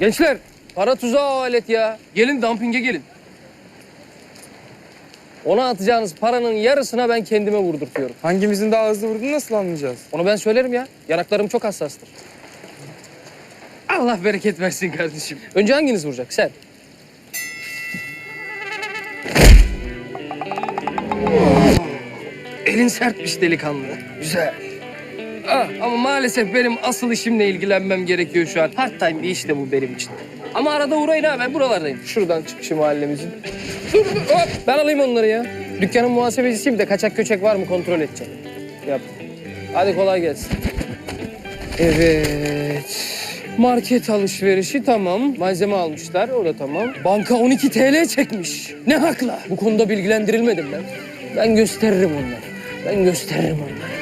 Gençler para tuzağı o alet ya. Gelin dumpinge gelin. Ona atacağınız paranın yarısına ben kendime vurdurtuyorum. Hangimizin daha hızlı vurduğunu nasıl anlayacağız? Onu ben söylerim ya. Yanaklarım çok hassastır. Allah bereket versin kardeşim. Önce hanginiz vuracak? Sen. Elin sertmiş delikanlı. Güzel. Ah, ama maalesef benim asıl işimle ilgilenmem gerekiyor şu an. Part time bir iş de bu benim için. Ama arada uğrayın ha ben buralardayım. Şuradan çıkışı mahallemizin. Dur, dur, hop. Ben alayım onları ya. Dükkanın muhasebecisiyim de kaçak köçek var mı kontrol edeceğim. Yap. Hadi kolay gelsin. Evet. Market alışverişi tamam. Malzeme almışlar o da tamam. Banka 12 TL çekmiş. Ne hakla? Bu konuda bilgilendirilmedim ben. Ben gösteririm onları. Ben gösteririm onları.